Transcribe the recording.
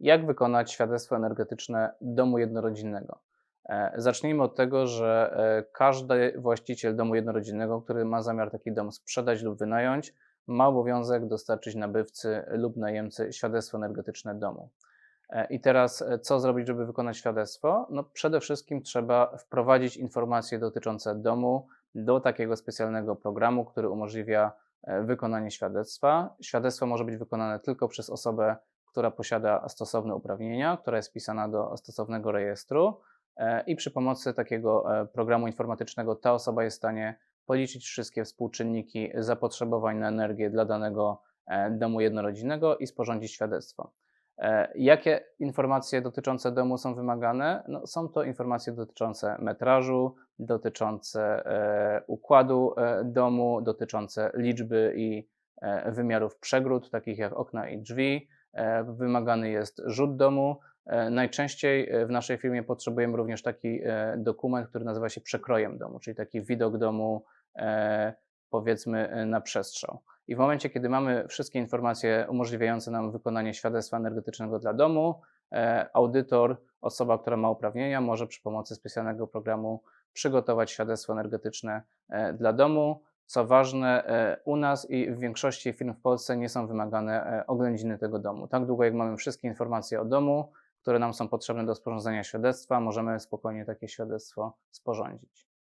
jak wykonać świadectwo energetyczne domu jednorodzinnego. E, Zacznijmy od tego, że e, każdy właściciel domu jednorodzinnego, który ma zamiar taki dom sprzedać lub wynająć, ma obowiązek dostarczyć nabywcy lub najemcy świadectwo energetyczne domu. E, I teraz, co zrobić, żeby wykonać świadectwo? No, przede wszystkim trzeba wprowadzić informacje dotyczące domu do takiego specjalnego programu, który umożliwia wykonanie świadectwa. Świadectwo może być wykonane tylko przez osobę, która posiada stosowne uprawnienia, która jest wpisana do stosownego rejestru e, i przy pomocy takiego e, programu informatycznego ta osoba jest w stanie policzyć wszystkie współczynniki zapotrzebowań na energię dla danego e, domu jednorodzinnego i sporządzić świadectwo. Jakie informacje dotyczące domu są wymagane? No, są to informacje dotyczące metrażu, dotyczące układu domu, dotyczące liczby i wymiarów przegród, takich jak okna i drzwi. E, Wymagany jest rzut domu. E, Najczęściej e, w naszej firmie potrzebujemy również taki dokument, który nazywa się przekrojem domu, czyli taki widok domu, powiedzmy, na przestrzał. I w momencie, kiedy mamy wszystkie informacje umożliwiające nam wykonanie świadectwa energetycznego dla domu, audytor, osoba, która ma uprawnienia, może przy pomocy specjalnego programu przygotować świadectwo energetyczne dla domu. Co ważne, e, u nas i w większości firm w Polsce nie są wymagane e, oględziny tego domu. Tak długo jak mamy wszystkie informacje o domu, które nam są potrzebne do sporządzenia świadectwa, możemy spokojnie takie świadectwo sporządzić.